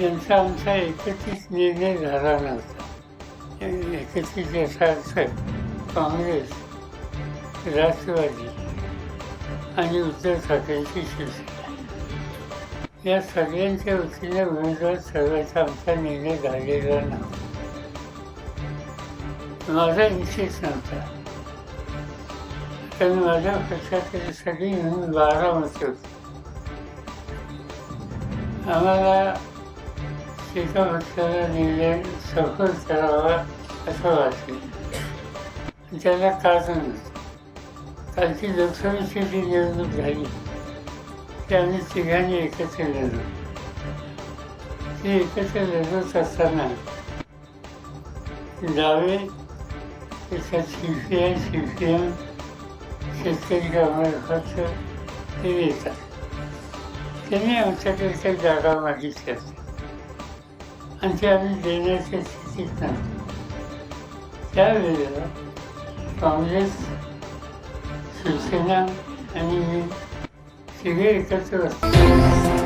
यांचा आमचा एकत्रित निर्णय झाला नव्हता. एकत्रित याचा अर्थ काँग्रेस राष्ट्रवादी आणि उद्धव ठाकरेंची शिवसेना. या सगळ्यांच्या वतीने उमेदवार सर्वांचा आमचा निर्णय झालेला नव्हता. माझा विशेष नव्हता. तर माझ्या पक्षातील सगळी म्हणून बारा मत होती. आम्हाला तिचा असलेला निर्णय सफल करावा असं वाटलं त्याला कारण कालची लोकसभेची जी निवडणूक झाली त्याने तिघांनी एकत्र लढलो ती एकत्र लढत असताना डावे त्याच्यात शिवसेना शिवसेना शेतकरी कामगार खर्च हे येतात त्यांनी आमच्याकडे काही जागा मागितल्या आणि ते आम्ही देण्याच्या स्थितीत नाही त्यावेळेला काँग्रेस शिवसेना आणि मी एकत्र असतात